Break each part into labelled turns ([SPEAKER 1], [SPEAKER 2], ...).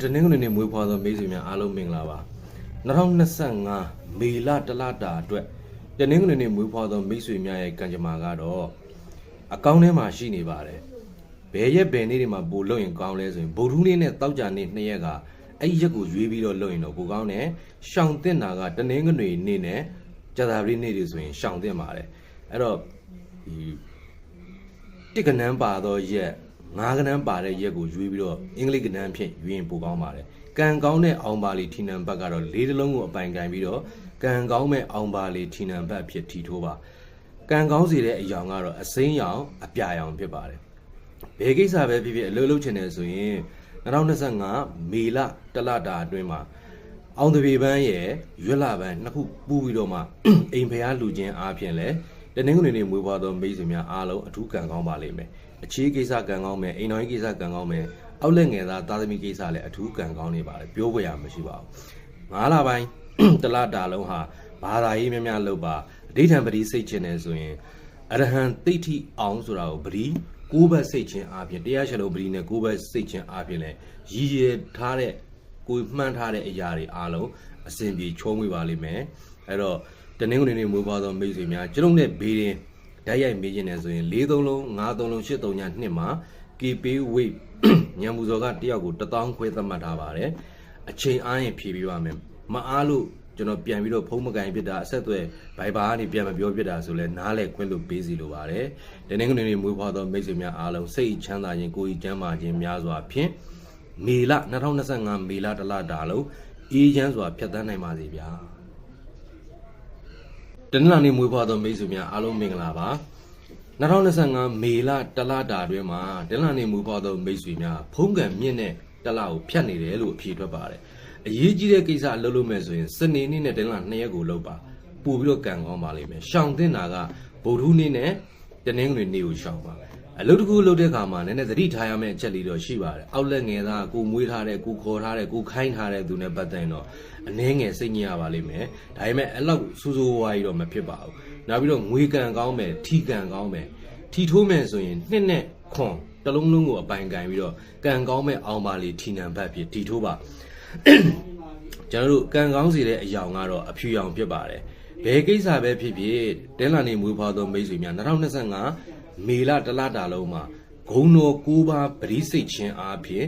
[SPEAKER 1] တနင်္ဂနွေနေ့မွေးဖွားသောမိတ်ဆွေများအားလုံးမင်္ဂလာပါ2025မေလတလတာအတွက်တနင်္ဂနွေနေ့မွေးဖွားသောမိတ်ဆွေများရဲ့ကံကြမ္မာကတော့အကောင့်ထဲမှာရှိနေပါတယ်ဘယ်ရက်ဘယ်နေ့တွေမှာပို့လို့ရင်ကောင်းလဲဆိုရင်ဗုဒ္ဓဟူးနေ့နဲ့တောက်ကြနေ့နှစ်ရက်ကအဲ့ဒီရက်ကိုရွေးပြီးတော့လုပ်ရင်တော့ပိုကောင်းတယ်ရှောင်တင်တာကတနင်္ဂနွေနေ့နဲ့ကြာသပတေးနေ့တွေဆိုရင်ရှောင်တင်ပါတယ်အဲ့တော့ဒီတစ်ကနန်းပါသောရက် ငါးကနန်းပါတဲ့ရက်ကိုရွေးပြီးတော့အင်္ဂလိပ်ကနန်းဖြင့်ရွေးရင်ပိုကောင်းပါတယ်။ကံကောင်းတဲ့အောင်ပါလီထီနံဘတ်ကတော့လေးတစ်လုံးကိုအပိုင်ကန်ပြီးတော့ကံကောင်းမဲ့အောင်ပါလီထီနံဘတ်ဖြစ်ထီထိုးပါ။ကံကောင်းစေတဲ့အယောင်ကတော့အစိမ်းရောင်အပြာရောင်ဖြစ်ပါတယ်။ဘယ်ကိစ္စပဲဖြစ်ဖြစ်အလုပ်လုပ်ချင်တယ်ဆိုရင်2025မေလတလတာအတွင်းမှာအောင်တပေပန်းရဲ့ရွက်လာပန်းနှစ်ခုပူးပြီးတော့မှအိမ်ဖျားလူချင်းအားဖြင့်လဲ တနင်္ဂနွေနေ့မွေးဖွားသောမိတ်ဆွေများအားလုံးအထူးကံကောင်းပါလိမ့်မယ်အခြေကိစ္စကံကောင်းမယ်အိမ်တော်ကြီးကိစ္စကံကောင်းမယ်အောက်လက်ငယ်သားသားသမီးကိစ္စလည်းအထူးကံကောင်းနေပါတယ်ပြောဖွယ်ရမရှိပါဘူးငါးလပိုင်းတလတာလုံးဟာဘာသာရေးများများလုပ်ပါအဋိဌံပတိစိတ်ချင်တယ်ဆိုရင်အရဟံတိဋ္ဌိအောင်ဆိုတာကိုပတိကိုးဘက်စိတ်ချင်းအားဖြင့်တရားချက်လုံးပတိနဲ့ကိုးဘက်စိတ်ချင်းအားဖြင့်လည်းရည်ရည်ထားတဲ့ကိုယ်မှန်းထားတဲ့အရာတွေအားလုံးအစဉ်ပြေချုံးမိပါလိမ့်မယ်အဲ့တော့ တနင်္ဂနွေနေ့မွေးဖွားသောမိတ်ဆွေများကျွန်တော်နဲ့ဘေးရင်ဓာတ်ရိုက်မေးခြင်းနဲ့ဆိုရင်၄သုံးလုံး၅သုံးလုံး၈သုံးညနှစ်မှာ KP weight ညံမှုစော်ကတယောက်ကို1000ခွဲသတ်မှတ်ထားပါတယ်အချိန်အားရင်ဖြည့်ပေးပါမယ်မအားလို့ကျွန်တော်ပြန်ပြီးတော့ဖုံးမကန်ဖြစ်တာအဆက်အသွယ်ဘိုင်ဘာကနေပြန်မပြောဖြစ်တာဆိုလဲနားလဲခွင့်လို့ပေးစီလိုပါတယ်တနင်္ဂနွေနေ့မွေးဖွားသောမိတ်ဆွေများအားလုံးစိတ်ချမ်းသာခြင်းကိုယ်ကြီးကျန်းမာခြင်းများစွာဖြင့်မေလ2025မေလတလတာလုံးအေးချမ်းစွာဖြတ်သန်းနိုင်ပါစေဗျာ တနင်္လာနေ့မွေးဖွားသောမိတ်ဆွေများအားလုံးမင်္ဂလာပါ2025မေလတလတာအတွင်းမှာတနင်္လာနေ့မွေးဖွားသောမိတ်ဆွေများဖုံးကံမြင့်တဲ့တလကိုဖြတ်နေတယ်လို့အဖြေထွက်ပါတယ်အရေးကြီးတဲ့ကိစ္စအလုပ်လုပ်မယ်ဆိုရင်စနေနေ့နဲ့တနင်္လာနှစ်ရက်ကိုလုပ်ပါပို့ပြီးတော့ကံကောင်းပါလိမ့်မယ်ရှောင်တင်တာကဗုဒ္ဓဟူးနေ့နဲ့တနင်္ဂနွေနေ့ကိုရှောင်ပါ အလုပ်တစ်ခုလုပ်တဲ့အခါမှာနည်းနည်းသတိထားရမယ့်အချက်လေးတော့ရှိပါတယ်။အောက်လက်ငယ်သားကိုမွေးထားတဲ့ကိုခေါ်ထားတဲ့ကိုခိုင်းထားတဲ့သူနဲ့ပတ်သက်ရင်တော့အနှဲငယ်စိတ်ညစ်ရပါလိမ့်မယ်။ဒါပေမဲ့အဲ့လောက်စူးစူးဝါးကြီးတော့မဖြစ်ပါဘူး။နောက်ပြီးတော့ငွေကံကောင်းမယ်ထီကံကောင်းမယ်ထီထိုးမယ်ဆိုရင်နှစ်နဲ့ခွန်တစ်လုံးလုံးကိုအပိုင်ကန်ပြီးတော့ကံကောင်းမဲ့အောင်ပါလေထီနံဘတ်ဖြစ်ထီထိုးပါ။ကျွန်တော်တို့ကံကောင်းစေတဲ့အယောင်ကတော့အဖြူရောင်ဖြစ်ပါတယ်။ဘယ်ကိစ္စပဲဖြစ်ဖြစ်တင်းလာနေမွေးဖွားသောမိတ်ဆွေများ2025 မေလတလတာလုံးမှာဂုံတော်၉ပါးပရိစိတ်ချင်းအားဖြင့်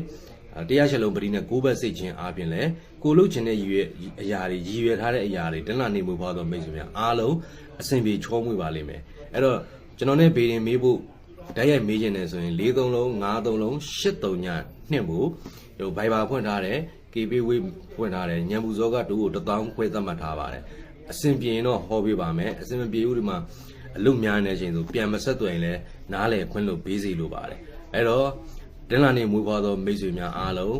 [SPEAKER 1] အာတရားချက်လုံးပရိနဲ့၉ဘက်စိတ်ချင်းအားဖြင့်လည်းကိုလုတ်ချင်တဲ့ရည်ရွယ်အရာတွေရည်ရွယ်ထားတဲ့အရာတွေတင်းလာနေမွေးဖွားသောမိတ်ဆွေများအားလုံးအစဉ်ပြေချောမွေ့ပါလိမ့်မယ်။အဲ့တော့ကျွန်တော်နဲ့ဘေးရင်မေးဖို့ဓာတ်ရိုက်မေးခြင်းနဲ့ဆိုရင်၄သုံးလုံး၅သုံးလုံး၈သုံးညနှစ်ဖို့ဟိုဘိုင်ဘာဖွင့်ထားတယ် KB way ဖွင့်ထားတယ်ညံပူဇောကတူကို1000ခွဲသတ်မှတ်ထားပါတယ်အစင်ပြေရင်တော့ဟောပေးပါမယ်အစင်မပြေဘူးဒီမှာ အလုများနေချိန်ဆိုပြန်မဆက်သွယ်ရင်လည်းနားလေခွင့်လို့ဘေးစီလိုပါတယ်အဲ့တော့တင်းလာနေမွေးဖွားသောမိတ်ဆွေများအားလုံး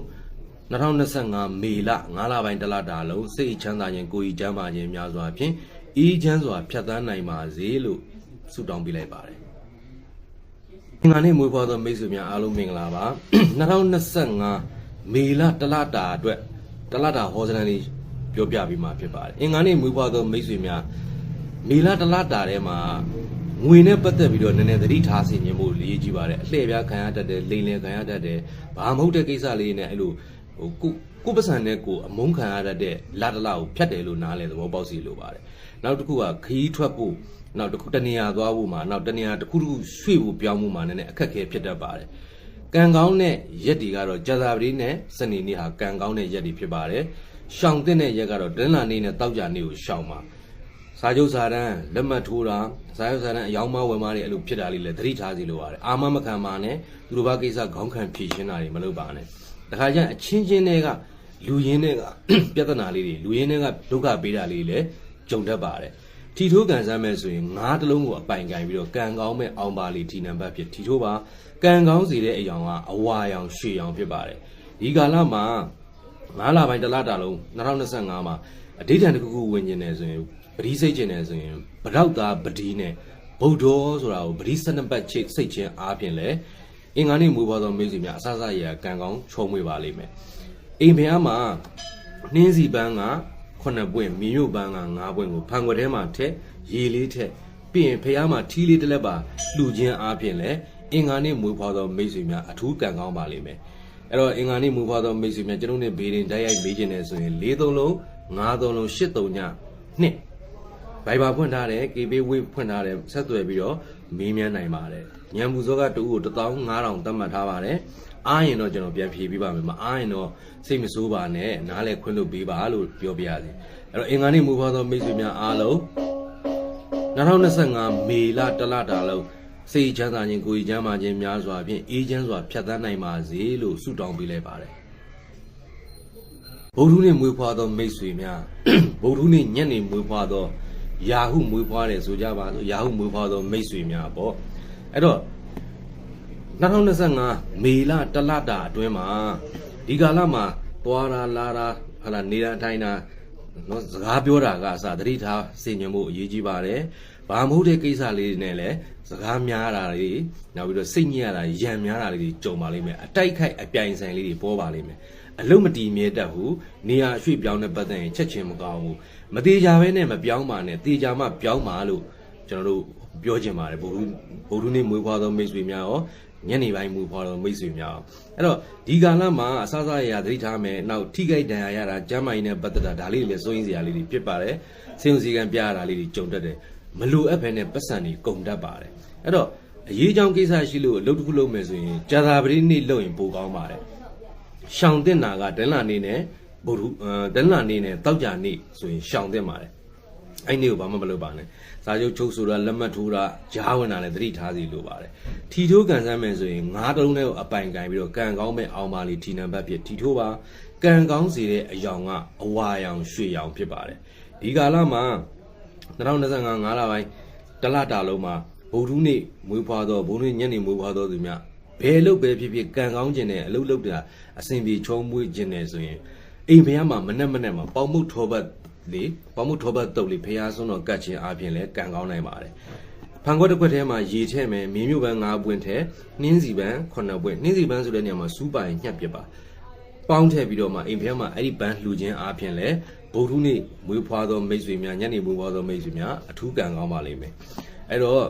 [SPEAKER 1] 2025မေလ9လပိုင်းတလတာလုံးစိတ်ချမ်းသာခြင်းကိုယ်ကြီးချမ်းသာခြင်းများစွာဖြင့်အေးချမ်းစွာဖြတ်သန်းနိုင်ပါစေလို့ဆုတောင်းပေးလိုက်ပါတယ်အင်္ဂါနေ့မွေးဖွားသောမိတ်ဆွေများအားလုံးမင်္ဂလာပါ2025မေလတလတာအတွက်တလတာဟောစတန်လေးပြောပြပြီးမှဖြစ်ပါတယ်အင်္ဂါနေ့မွေးဖွားသောမိတ်ဆွေများ မေလတလတာထဲမှာငွေနဲ့ပတ်သက်ပြီးတော့နည်းနည်းသတိထားစီခြင်းဖို့လေးကြီးပါတယ်အလှည့်ပြားခံရတတ်တယ်လိန်လည်ခံရတတ်တယ်ဘာမဟုတ်တဲ့ကိစ္စလေးနဲ့အဲ့လိုဟိုကိုကိုပစံနဲ့ကိုအမုန်းခံရတတ်တဲ့လာတလကိုဖြတ်တယ်လို့နားလဲသဘောပေါက်စီလိုပါတယ်နောက်တစ်ခုကခီးထွက်ဖို့နောက်တစ်ခုတနေရာသွားဖို့မှာနောက်တနေရာတစ်ခုတစ်ခုရွှေ့ဖို့ပြောင်းဖို့မှာနည်းနည်းအခက်အခဲဖြစ်တတ်ပါတယ်။ကံကောင်းတဲ့ရက်တွေကတော့ကြာသပတေးနဲ့စနေနေ့ဟာကံကောင်းတဲ့ရက်တွေဖြစ်ပါတယ်။ရှောင်တဲ့ရက်ကတော့ဒင်းလာနေ့နဲ့တောက်ကြနေ့ကိုရှောင်ပါ။ စာချုပ်စာတမ်းလက်မှတ်ထိုးတာစာချုပ်စာတမ်းအယောင်မဝယ်မတွေအဲ့လိုဖြစ်တာလေးလည်းသတိထားစီလိုပါတယ်။အာမမခံပါနဲ့သူတို့ဘာကိစ္စခေါင်းခံဖြေရှင်းတာတွေမလုပ်ပါနဲ့။တခါကျရင်အချင်းချင်းတွေကလူရင်းတွေကပြဿနာလေးတွေလူရင်းတွေကဒုက္ခပေးတာလေးလည်းကြုံတတ်ပါတယ်။ထီထိုးကန်စမ်းမဲ့ဆိုရင်ငါးတစ်လုံးကိုအပိုင်ကန်ပြီးတော့ကံကောင်းမဲ့အောင်ပါလီထီနံပါတ်ဖြစ်ထီထိုးပါကံကောင်းစေတဲ့အယောင်ကအဝါရောင်ရွှေရောင်ဖြစ်ပါတယ်ဒီကာလမှာငါးလပိုင်းတစ်လတာလုံး2025မှာအဋိဌံတစ်ခုခုဝင်ကျင်နေဆိုရင် ပတိစိတ်ကျင်နေဆိုရင်ဗရောက်သားပတိနဲ့ဗုဒ္ဓောဆိုတာကိုပတိစနပတ်ချိတ်စိတ်ချင်းအားဖြင့်လဲအင်္ဂါနေ့မူပါသောမိတ်ဆွေများအဆအဆရရကံကောင်းချုံမွေပါလိမ့်မယ်အိမ်ဖျားမှာနှင်းစီပန်းကခုနှစ်ပွင့်မြေညို့ပန်းက၅ပွင့်ကိုဖန်ခွက်ထဲမှာထက်ရေလေးထက်ပြီးရင်ဖះမှာထီးလေးတစ်လက်ပါလှူခြင်းအားဖြင့်လည်းအင်္ဂါနေ့မွေးဖွားသောမိတ်ဆွေများအထူးကံကောင်းပါလိမ့်မယ်အဲ့တော့အင်္ဂါနေ့မူဖွားသောမိတ်ဆွေများကျွန်တော်တို့ဘေးရင်တိုက်ရိုက်မေးခြင်းနဲ့ဆိုရင်၄သုံးလုံး၅သုံးလုံး၈သုံးညနှစ် ဘိုင်ဘာဖွင့်ထားတယ် KB ဝေးဖွင့်ထားတယ်ဆက်သွယ်ပြီးတော့မေးမြန်းနိုင်ပါတယ်ညံပူစောကတူကို15000သတ်မှတ်ထားပါတယ်အားရင်တော့ကျွန်တော်ပြန်ဖြေပေးပါမယ်မအားရင်တော့စိတ်မဆိုးပါနဲ့နားလဲခွင့်လို့ပေးပါလို့ပြောပြရစီအဲ့တော့အင်္ဂါနေ့မူဖွားသောမိတ်ဆွေများအားလုံး2025မေလတလတာလုံးစိတ်ချမ်းသာခြင်းကိုယ်ကြီးချမ်းသာခြင်းများစွာဖြင့်အေးချမ်းစွာဖြတ်သန်းနိုင်ပါစေလို့ဆုတောင်းပေးလိုက်ပါတယ်ဗုဒ္ဓနေ့မွေးဖွားသောမိတ်ဆွေများဗုဒ္ဓနေ့ညနေမွေးဖွားသော ယာဟုမွေးဖွားတယ်ဆိုကြပါစို့ယာဟုမွေးဖွားသောမိတ်ဆွေများပေါ့အဲ့တော့2025မေလတလတာအတွင်းမှာဒီကာလမှာသွားတာလာတာဟလာနေတာထိုင်တာနော်စကားပြောတာကအစသတိထားစင်ញံမှုအရေးကြီးပါတယ်။ဘာမဟုတ်တဲ့ကိစ္စလေးတွေနဲ့လည်းစကားများတာတွေနောက်ပြီးတော့စိတ်ညစ်ရတာရံများတာလေးတွေကြုံပါလိမ့်မယ်။အတိုက်ခိုက်အပြိုင်ဆိုင်လေးတွေပေါ်ပါလိမ့်မယ်။အလုံးမတီမြဲတတ်ဘူး။နေရာအရွှေ့ပြောင်းတဲ့ပတ်သက်ရင်ချက်ချင်းမကောင်းဘူး။ မသေးကြဘဲနဲ့မပြောင်းပါနဲ့။တေချာမှပြောင်းပါလို့ကျွန်တော်တို့ပြောချင်ပါတယ်ဗုဒ္ဓဗုဒ္ဓနေ့မွေးဖွားသောမိတ်ဆွေများရောညနေပိုင်းမူဖွာတော့မိတ်ဆွေများအောင်အဲ့တော့ဒီကာလမှာအဆအဆရရသတိထားမယ်နောက်ထိခိုက်ဒဏ်ရာရတာကျမ်းမာရေးနဲ့ပတ်သက်တာဒါလေးတွေလည်းစိုးရင်းစရာလေးတွေဖြစ်ပါတယ်ဆင်းရဲစည်းကမ်းပြရတာလေးတွေကြုံတတ်တယ်မလိုအပ်ဘဲနဲ့ပတ်စံတွေကုန်တတ်ပါတယ်အဲ့တော့အရေးကြောင်းကိစ္စရှိလို့အလုပ်တစ်ခုလုပ်မယ်ဆိုရင်ကြာသာပတိနေ့လုပ်ရင်ပိုကောင်းပါတယ်ရှောင်တင်တာကဒလန်နေနဲ့ ဘုရုဒလန်နေနဲ့တောက်ကြနေဆိုရင်ရှောင်တင်ပါတယ်အဲ့ဒီကိုဘာမှမလုပ်ပါနဲ့စာချုပ်ချုပ်ဆိုတာလက်မှတ်ထိုးတာကြားဝင်တာလည်းသတိထားစီလိုပါတယ်ထီထိုးကန်ဆန်းမယ်ဆိုရင်ငါးတုံးနဲ့အပိုင်ကန်ပြီးတော့ကန်ကောင်းမဲ့အောင်ပါလီထီနံပါတ်ဖြစ်ထီထိုးပါကန်ကောင်းစီတဲ့အယောင်ကအဝါရောင်ရွှေရောင်ဖြစ်ပါတယ်ဒီကာလမှာ2025ငါးလပိုင်းတလတာလုံးမှာဗုဒ္ဓနေ့မွေးဖွားသောဗုဒ္ဓနေ့ညနေမွေးဖွားသောသူများဘယ်လုပ်ပဲဖြစ်ဖြစ်ကန်ကောင်းခြင်းနဲ့အလုပ်လုပ်တာအစဉ်ပြေချုံးမွေးခြင်းနဲ့ဆိုရင် အိမ်ဖះမှာမနဲ့မနဲ့မှာပေါင်မှုထောပတ်လေပေါင်မှုထောပတ်တုပ်လေးဖះစွန်းတော်ကတ်ခြင်းအပြင်လဲကန်ကောင်းနိုင်ပါတယ်ဖန်ခွက်တစ်ခွက်ထဲမှာရေထည့်မယ်မင်းမျိုးပန်း၅ပွင့်ထဲနှင်းစီပန်း9ပွင့်နှင်းစီပန်းဆိုတဲ့နေရာမှာစူးပိုင်ညှက်ပြပါပေါင်းထည့်ပြီးတော့မှအိမ်ဖះမှာအဲ့ဒီပန်းလှူခြင်းအပြင်လဲဗုဒ္ဓနေ့မွေးဖွားသောမိတ်ဆွေများညနေမွေးဖွားသောမိတ်ဆွေများအထူးကန်ကောင်းပါလိမ့်မယ်အဲ့တော့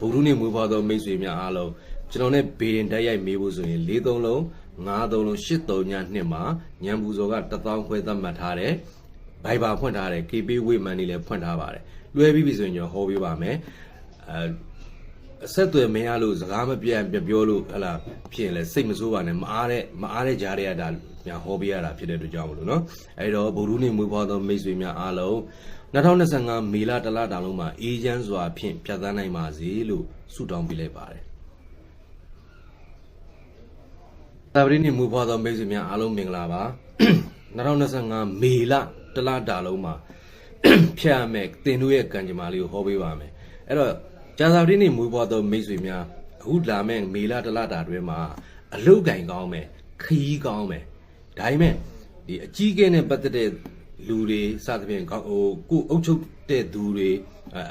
[SPEAKER 1] ဗုဒ္ဓနေ့မွေးဖွားသောမိတ်ဆွေများအားလုံးကျွန်တော်နဲ့ဘေရင်တက်ရိုက်မေးဖို့ဆိုရင်၄သုံးလုံး 930 839မှာညံပူဇော်က1000ခွဲသတ်မှတ်ထားတယ်။ Viber ဖွင့်ထားတယ် KP Wayman တွေလည်းဖွင့်ထားပါတယ်။လွှဲပြီးပြီဆိုရင်ကျွန်တော်ဟောပေးပါမယ်။အဲအဆက်အသွယ်မရလို့စကားမပြန်ပြပြောလို့ဟလာဖြစ်လဲစိတ်မဆိုးပါနဲ့မအားတဲ့မအားတဲ့ကြားရတာညာဟောပေးရတာဖြစ်တဲ့အတွက်ကြောင့်မလို့နော်အဲဒီတော့ဗုဒ္ဓနေမွေးဖွားသောမိတ်ဆွေများအားလုံး2025မေလတလတာလုံးမှာအေးချမ်းစွာဖြင့်ဖြတ်သန်းနိုင်ပါစေလို့ဆုတောင်းပေးလိုက်ပါတယ် တာပရိနေ့မွေးဖွားသောမိတ်ဆွေများအားလုံးမင်္ဂလာပါ2025မေလတလတာလုံးမှာဖြတ်ရမယ်တင်တို့ရဲ့ကံကြမ္မာလေးကိုဟောပေးပါမယ်အဲ့တော့ကြာသာပတိနေ့မွေးဖွားသောမိတ်ဆွေများအခုလာမဲ့မေလတလတာတွင်မှာအလုတ်ကင်ကောင်းမယ်ခရီးကောင်းမယ်ဒါပေမဲ့ဒီအကြီးကဲနဲ့ပတ်သက်တဲ့ လူတွေစသဖြင့်ဟိုကိုအုပ်ချုပ်တဲ့သူတွေ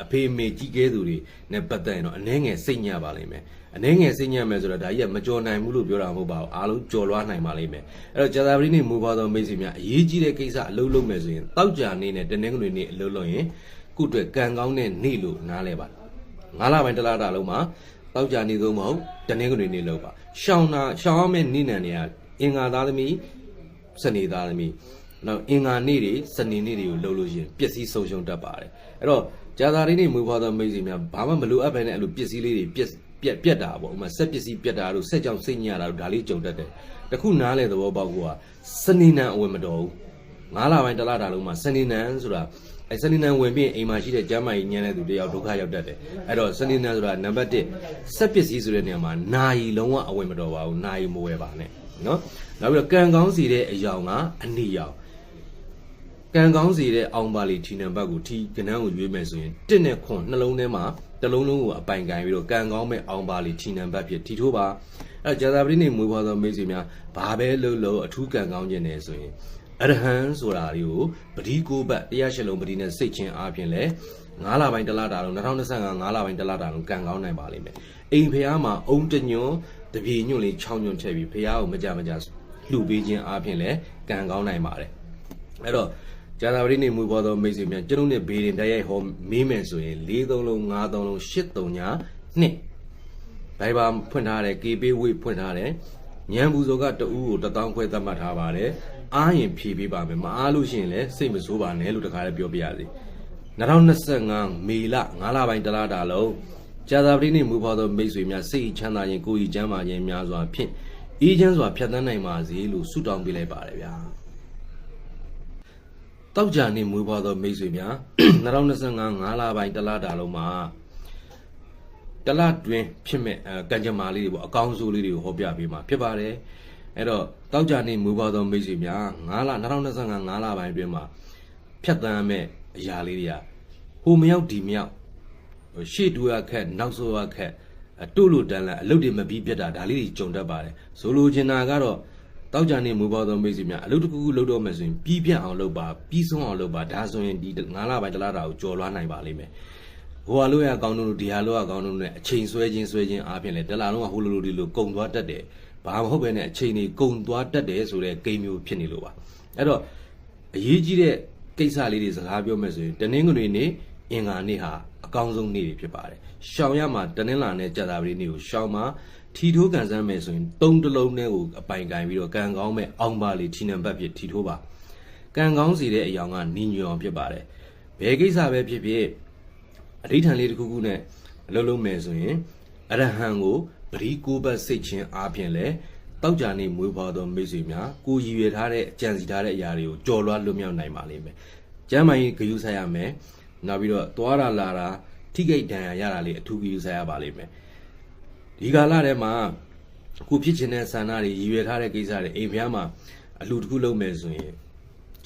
[SPEAKER 1] အဖေအမေကြီးကဲသူတွေနဲ့ပတ်သက်ရင်တော့အနှဲငယ်စိတ်ညစ်ပါလိမ့်မယ်အနှဲငယ်စိတ်ညစ်မယ်ဆိုတော့ဒါကြီးကမကြော်နိုင်ဘူးလို့ပြောတာမဟုတ်ပါဘူးအားလုံးကြော်လွှားနိုင်ပါလိမ့်မယ်အဲ့တော့ကြာသာပတိနေ့မူပါသောမိတ်ဆွေများအရေးကြီးတဲ့ကိစ္စအလုပ်လုပ်မယ်ဆိုရင်တောက်ကြနေနဲ့တနင်္ဂနွေနေ့အလုပ်လုပ်ရင်ခုအတွက်ကံကောင်းတဲ့နေ့လို့နားလဲပါငါးလပိုင်းတစ်လတာလုံးမှာတောက်ကြနေသုံးမဟုတ်တနင်္ဂနွေနေ့လုပ်ပါရှောင်းတာရှောင်းရမယ့်နေ့နံတွေကအင်္ဂါသားသမီးစနေသားသမီး နောက်အင်္ဂါနေ့တွေစနေနေ့တွေကိုလှုပ်လို့ရှိရင်ပျက်စီးဆုံးရှုံးတတ်ပါတယ်အဲ့တော့ကြာသာလေးနေ့မွေးဖွားသောမိတ်ဆွေများဘာမှမလိုအပ်ဘဲနဲ့အဲ့လိုပျက်စီးလေးတွေပျက်ပြက်ပြက်တာပေါ့ဥမာဆက်ပစ္စည်းပြက်တာတို့ဆက်ကြောင်စိတ်ညစ်တာတို့ဒါလေးကြုံတတ်တယ်တခုနားလေသဘောပေါက်ကိုကစနေနံအဝင်မတော်ဘူးငါးလပိုင်းတစ်လတာလုံးမှာစနေနံဆိုတာအဲစနေနံဝင်ပြီးအိမ်မှာရှိတဲ့ကျမ်းမာရေးညံတဲ့သူတယောက်ဒုက္ခရောက်တတ်တယ်အဲ့တော့စနေနံဆိုတာနံပါတ်1ဆက်ပစ္စည်းဆိုတဲ့နေရာမှာနာယီလုံးဝအဝင်မတော်ပါဘူးနာယီမဝယ်ပါနဲ့နော်နောက်ပြီးတော့ကံကောင်းစီတဲ့အယောင်ကအနိယောင် ကံကောင်းစီတဲ့အောင်ပါလီထီနံပါတ်ကိုထီကနန်းကိုရွေးမယ်ဆိုရင်1နဲ့ခွန်နှလုံးထဲမှာတလုံးလုံးကိုအပိုင်ကန်ပြီးတော့ကံကောင်းမဲ့အောင်ပါလီထီနံပါတ်ဖြစ်ထီထိုးပါအဲကြာသာပတိနေမွေးဖွားသောမိတ်ဆွေများဘာပဲလုပ်လို့အထူးကံကောင်းခြင်းနေဆိုရင်အရဟံဆိုတာလေးကိုပတိကိုဘတ်တရားရှစ်လုံးပတိနဲ့စိတ်ချင်းအားဖြင့်လဲ9လပိုင်းတလတာလုံး2025 9လပိုင်းတလတာလုံးကံကောင်းနိုင်ပါလိမ့်မယ်အိမ်ဖះမှာအုံတညွန်းတပြေညွန့်လေး6ညွန့်ထည့်ပြီးဖះကိုမကြမကြလှူပေးခြင်းအားဖြင့်လဲကံကောင်းနိုင်ပါတယ်အဲ့တော့ ကြာသာပတိနေမူပေါ်သောမိတ်ဆွေများကျွန်ုပ်နဲ့ဘေးရင်တိုက်ရိုက်ဟောမေးမယ်ဆိုရင်၄သုံးလုံး၅သုံးလုံး၈သုံးညာနှစ်ဘိုင်ဘာဖွင့်ထားတယ် KB ဝေးဖွင့်ထားတယ်ညံပူဇော်ကတဦးကို1000ခွဲသတ်မှတ်ထားပါတယ်အားရင်ဖြေပေးပါမယ်မအားလို့ရှိရင်လည်းစိတ်မဆိုးပါနဲ့လို့တခါလည်းပြောပြရစီ2025မေလ9လပိုင်းတလားတာလုံးကြာသာပတိနေ့မူဖော်သောမိတ်ဆွေများစိတ်ချမ်းသာခြင်းကိုယ်ဤချမ်းသာခြင်းများစွာဖြင့်အေးချမ်းစွာဖြတ်သန်းနိုင်ပါစေလို့ဆုတောင်းပေးလိုက်ပါတယ်ဗျာ တောက်ကြနေမူဖော်သောမိတ်ဆွေများ2025 9လပိုင်းတလားတာလုံးမှာတလတွင်ဖြစ်မဲ့အဲကံကြမ္မာလေးတွေပေါ့အကောင်းဆုံးလေးတွေကိုဟောပြပေးမှာဖြစ်ပါတယ်အဲ့တော့တောက်ကြနေမူပါသောမိတ်ဆွေများ9လ2025 9လပိုင်းအတွင်းမှာဖြတ်တန်းမဲ့အရာလေးတွေကဟိုမရောက်ဒီမရောက်ဟိုရှေ့တူရခက်နောက်ဆိုရခက်အတုလို့တန်းလာအလုပ်တွေမပြီးပြတ်တာဒါလေးတွေကြုံတတ်ပါတယ်ဆိုလိုချင်တာကတော့ တောက်ကြနေမူပါသောမိတ်ဆွေများအလုပ်တစ်ခုခုလုပ်တော့မယ်ဆိုရင်ပြီးပြတ်အောင်လုပ်ပါပြီးဆုံးအောင်လုပ်ပါဒါဆိုရင်ဒီ9လပိုင်းတလတာကိုကြော်လွှားနိုင်ပါလိမ့်မယ်ဟိုဟာလို့ရအကောင်းတို့လို့ဒီဟာလို့ရအကောင်းတို့နဲ့အချိန်ဆွဲခြင်းဆွဲခြင်းအားဖြင့်လေတလာလုံးကဟိုလိုလိုဒီလိုကုံသွားတတ်တယ်ဘာမဟုတ်ပဲနဲ့အချိန်တွေကုံသွားတတ်တယ်ဆိုတဲ့ဂိမ်းမျိုးဖြစ်နေလို့ပါအဲ့တော့အရေးကြီးတဲ့ကိစ္စလေးတွေစကားပြောမယ်ဆိုရင်တနင်္ဂနွေနေ့အင်္ဂါနေ့ဟာအကောင်းဆုံးနေ့တွေဖြစ်ပါတယ်ရှောင်ရမှာတနင်္လာနဲ့ကြာသပတေးနေ့ကိုရှောင်မှာ ထီထိုးကန်ဆန်းမယ်ဆိုရင်သုံးတလုံးနဲ့ကိုအပိုင်ကင်ပြီးတော့ကံကောင်းမဲ့အောင်ပါလေးထီနံပတ်ဖြစ်ထီထိုးပါကံကောင်းစီတဲ့အယောင်ကညီညွတ်အောင်ဖြစ်ပါတယ်ဘယ်ကိစ္စပဲဖြစ်ဖြစ်အဋိဌာန်လေးတစ်ခုခုနဲ့အလုပ်လုပ်မယ်ဆိုရင်အရဟံကိုပရိကိုဘတ်စိတ်ချင်းအားဖြင့်လဲတောက်ကြနေမွေးဖွားသောမိတ်ဆွေများကိုရည်ရွယ်ထားတဲ့အကြံစီထားတဲ့အရာတွေကိုကြော်လွှားလွတ်မြောက်နိုင်ပါလိမ့်မယ်။ကျမ်းမာရေးဂရုစိုက်ရမယ်။နောက်ပြီးတော့သွားတာလာတာထိကိတ်ဒဏ်ရာရတာလေးအထူးဂရုစိုက်ရပါလိမ့်မယ်။ ဒီကာလထဲမှာကိုဖြစ်ချင်တဲ့ဆန္ဒတွေရည်ရွယ်ထားတဲ့ကိစ္စတွေအိမ်ဖျားမှာအလူတစ်ခုလုပ်မယ်ဆိုရင်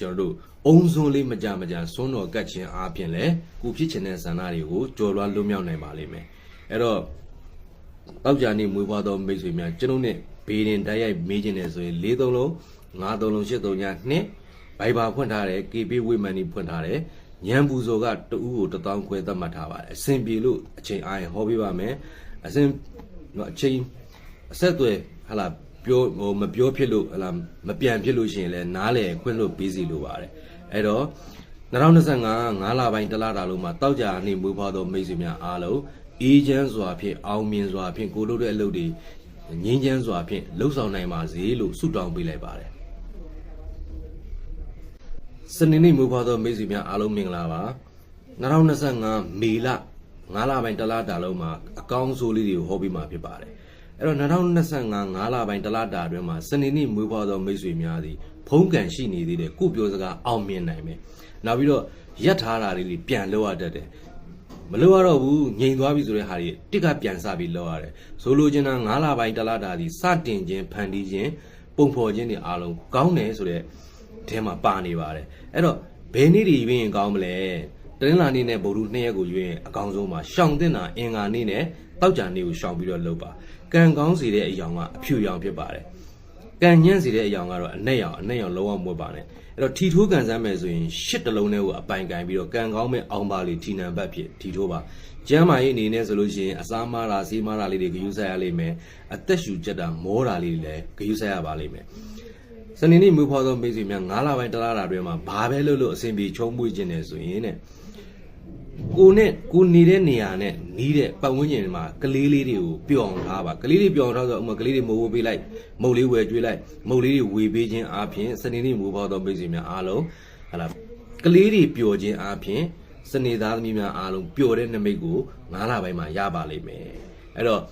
[SPEAKER 1] ကျွန်တော်တို့အုံစွန်းလေးမကြမကြစွန်းတော်ကတ်ခြင်းအားဖြင့်လဲကိုဖြစ်ချင်တဲ့ဆန္ဒတွေကိုကြော်လွှားလွတ်မြောက်နိုင်ပါလိမ့်မယ်အဲ့တော့တောက်ကြနေမွေးဖွားသောမိတ်ဆွေများကျွန်တော်နဲ့ဘေးရင်တိုက်ရိုက်မေးခြင်းတယ်ဆိုရင်၄သုံးလုံး၅သုံးလုံး၈သုံးညနှစ်ဘိုင်ဘာဖွင့်ထားတယ် KB ဝိမန်နီဖွင့်ထားတယ်ညံပူဇော်ကတဦးကိုတစ်တောင်းခွဲသတ်မှတ်ထားပါတယ်အဆင်ပြေလို့အချိန်အားရင်ဟောပေးပါမယ်အဆင် နော်အချိန်အဆက်အသွယ်ဟလာပြောဟိုမပြောဖြစ်လို့ဟလာမပြန်ဖြစ်လို့ရှိရင်လည်းနားလေခွင့်လို့ပြီးစီလို့ပါတယ်အဲ့တော့2025 9လပိုင်းတလတာလုံးမှာတောက်ကြနေမွေးဖွားသောမိတ်ဆွေများအားလုံးအေးချမ်းစွာဖြင့်အောင်မြင်စွာဖြင့်ကိုလုပ်တဲ့အလုပ်တွေငြင်းချမ်းစွာဖြင့်လှုပ်ဆောင်နိုင်ပါစေလို့ဆုတောင်းပေးလိုက်ပါတယ်စနေနေ့မွေးဖွားသောမိတ်ဆွေများအားလုံးမင်္ဂလာပါ2025မေလ 9လပိုင်းတလတာလုံးမှာအကောင်းဆိုးလေးတွေကိုဟောပြီးမှဖြစ်ပါတယ်အဲ့တော့2025 9လပိုင်းတလတာအတွင်းမှာစနေနေ့မွေးဖွားသောမိတ်ဆွေများသည်ဖုံးကန်ရှိနေသေးတယ်ကိုပြောစကားအောင်မြင်နိုင်မယ်နောက်ပြီးတော့ရက်ထားတာလေးတွေပြန်လောက်ရတတ်တယ်မလို့ရတော့ဘူးငြိမ်သွားပြီဆိုတဲ့ဟာတွေတစ်ကပြန်စပြီးလောက်ရတယ်ဆိုလိုချင်တာ9လပိုင်းတလတာသည်စတင်ခြင်းဖန်တီးခြင်းပုံဖော်ခြင်းတွေအားလုံးကောင်းတယ်ဆိုတဲ့အဲမှာပါနေပါတယ်အဲ့တော့ဘယ်နေ့တွေရွေးရင်ကောင်းမလဲ တနင်္လာနေ့နဲ့ဗုဒ္ဓနှစ်ရက်ကိုရွေးရင်အကောင်းဆုံးပါရှောင်တင်တာအင်္ဂါနေ့နဲ့တောက်ကြနေ့ကိုရှောင်ပြီးတော့လုပ်ပါကံကောင်းစီတဲ့အယောင်ကအဖြူရောင်ဖြစ်ပါတယ်ကံညံ့စီတဲ့အယောင်ကတော့အနက်ရောင်အနက်ရောင်လုံးဝမွတ်ပါနဲ့အဲ့တော့ထီထိုးကန်စမ်းမယ်ဆိုရင်ရှစ်တလုံးနဲ့ကိုအပိုင်ကင်ပြီးတော့ကံကောင်းမဲ့အောင်ပါလေးထီနံဘတ်ဖြစ်ထီထိုးပါကျမ်းမာရေးအနေနဲ့ဆိုလို့ရှိရင်အစားမားတာဆေးမားတာလေးတွေဂရုစိုက်ရလိမ့်မယ်အသက်ရှူချက်တာမောတာလေးတွေလည်းဂရုစိုက်ရပါလိမ့်မယ်စနေနေ့မူဖော်သောမိတ်ဆွေများ9လပိုင်းတလားတာတွင်မှာဘာပဲလုပ်လို့အဆင်ပြေချုံးမွေးခြင်းနဲ့ဆိုရင်တဲ့ ကိုနဲ့ကိုနေတဲ့နေရာနဲ့နီးတဲ့ပတ်ဝန်းကျင်မှာကလေးလေးတွေကိုပျော်အောင်ထားပါကလေးလေးပျော်အောင်ထားဆိုဥမာကလေးတွေမိုးဝေးပေးလိုက်မုတ်လေးဝယ်ကျွေးလိုက်မုတ်လေးတွေဝေပေးခြင်းအပြင်စနေနေ့မူဖော်သောမိတ်ဆွေများအားလုံးဟလာကလေးတွေပျော်ခြင်းအပြင်စနေသားသမီးများအားလုံးပျော်တဲ့နမိတ်ကို9လပိုင်းမှာရပါလိမ့်မယ်အဲ့တော့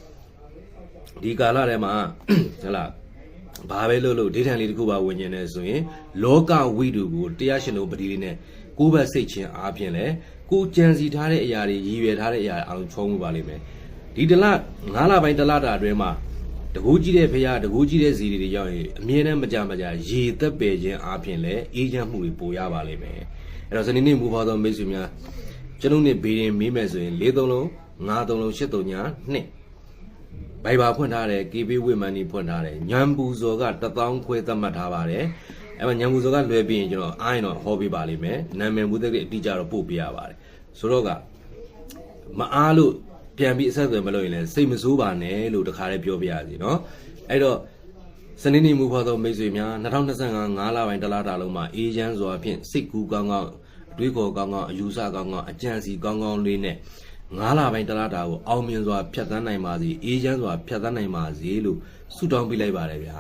[SPEAKER 1] ဒီကာလထဲမှာဟလာဘာပဲလို့လို့ဒေထန်လေးတစ်ခုပါဝင်ကျင်နေဆိုရင်လောကဝိတုကိုတရားရှင်တို့ပတိလေးနဲ့ ကိုယ်ဘက်စိတ်ချင်းအားဖြင့်လဲကိုကြံစီထားတဲ့အရာတွေရည်ရွယ်ထားတဲ့အရာတွေအားလုံးချုံးမှုပါလိမ့်မယ်ဒီတလ9လပိုင်းတလတာအတွင်းမှာတကူကြီးတဲ့ဖရာတကူကြီးတဲ့ဇီတွေရောက်ရင်အမြဲတမ်းမကြမကြရေသက်ပယ်ခြင်းအားဖြင့်လဲအေးချမ်းမှုတွေပိုရပါလိမ့်မယ်အဲ့တော့စနေနေ့မူပါသောမိတ်ဆွေများကျွန်ုပ်နဲ့ဘေးရင်မေးမယ်ဆိုရင်၄သုံးလုံး၅သုံးလုံး၈သုံးညာ2ဘိုင်ဘာဖွင့်ထားတယ် KB ဝိမန်နီဖွင့်ထားတယ်ညံပူဇော်က1000ခွဲသတ်မှတ်ထားပါတယ် အဲ့မှာညံမူစောကလွဲပြီးရင်ကျွန်တော်အားရင်တော့ဟောပေးပါလိမ့်မယ်နာမည်မူသက်တွေအတိအကျတော့ပို့ပေးရပါတယ်ဆိုတော့ကမအားလို့ပြန်ပြီးအဆက်အသွယ်မလုပ်ရင်လည်းစိတ်မဆိုးပါနဲ့လို့တခါလေးပြောပြရစီနော်အဲ့တော့စနေနေ့မူဖော်သောမိတ်ဆွေများ2025 9လပိုင်းတလားတာလုံးမှာအေးချမ်းစွာဖြင့်စိတ်ကူးကောင်းကောင်းအတွေးခေါ်ကောင်းကောင်းအယူဆကောင်းကောင်းအကြံစီကောင်းကောင်းလေးနဲ့9လပိုင်းတလားတာကိုအောင်မြင်စွာဖြတ်သန်းနိုင်ပါစေအေးချမ်းစွာဖြတ်သန်းနိုင်ပါစေလို့ဆုတောင်းပေးလိုက်ပါတယ်ဗျာ